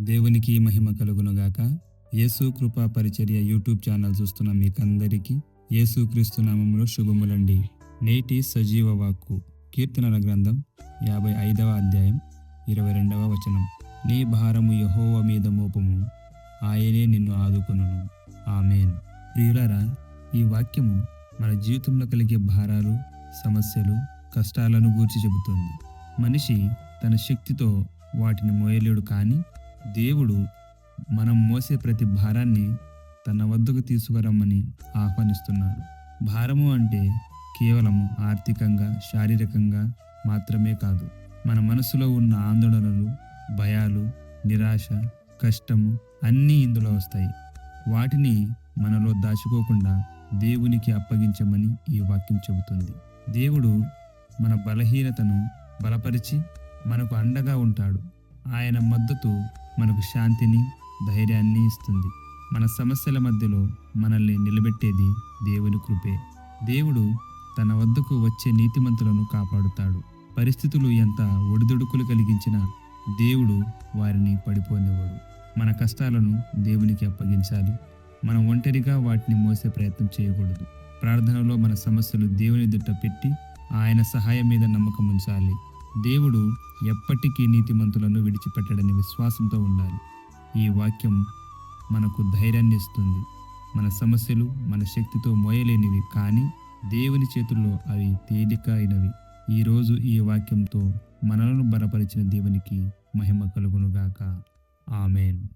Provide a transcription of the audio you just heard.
దేవునికి మహిమ కలుగునుగాక యేసు కృపా పరిచర్య యూట్యూబ్ ఛానల్ చూస్తున్న మీకందరికీ యేసుక్రీస్తు నామములో శుభములండి. నేటి సజీవ వాక్కు కీర్తనల గ్రంథం యాభై ఐదవ అధ్యాయం ఇరవై రెండవ వచనం. నీ భారము యహోవ మీద మోపము ఆయనే నిన్ను ఆదుకును ఆమెన్. ప్రియులారా ఈ వాక్యము మన జీవితంలో కలిగే భారాలు సమస్యలు కష్టాలను గూర్చి చెబుతుంది. మనిషి తన శక్తితో వాటిని మోయలేడు కానీ దేవుడు మనం మోసే ప్రతి భారాన్ని తన వద్దకు తీసుకురమ్మని ఆహ్వానిస్తున్నాడు. భారము అంటే కేవలము ఆర్థికంగా శారీరకంగా మాత్రమే కాదు. మన మనసులో ఉన్న ఆందోళనలు భయాలు నిరాశ కష్టము అన్నీ ఇందులో వస్తాయి. వాటిని మనలో దాచుకోకుండా దేవునికి అప్పగించమని ఈ వాక్యం చెబుతుంది. దేవుడు మన బలహీనతను బలపరిచి మనకు అండగా ఉంటాడు. ఆయన మద్దతు మనకు శాంతిని ధైర్యాన్ని ఇస్తుంది. మన సమస్యల మధ్యలో మనల్ని నిలబెట్టేది దేవుని కృపే. దేవుడు తన వద్దకు వచ్చే నీతిమంతులను కాపాడుతాడు. పరిస్థితులు ఎంత ఒడిదుడుకులు కలిగించినా దేవుడు వారిని పడిపోనివ్వడు. మన కష్టాలను దేవునికి అప్పగించాలి. మనం ఒంటరిగా వాటిని మోసే ప్రయత్నం చేయకూడదు. ప్రార్థనలో మన సమస్యలు దేవుని దుట్ట పెట్టి ఆయన సహాయం మీద నమ్మకం ఉంచాలి. దేవుడు ఎప్పటికీ నీతిమంతులను విడిచిపెట్టడని విశ్వాసంతో ఉండాలి. ఈ వాక్యం మనకు ధైర్యాన్ని ఇస్తుంది. మన సమస్యలు మన శక్తితో మోయలేనివి కానీ దేవుని చేతుల్లో అవి తేలిక అయినవి ఈరోజు ఈ వాక్యంతో మనలను బలపరిచిన దేవునికి మహిమ కలుగునుగాక. ఆమెన్.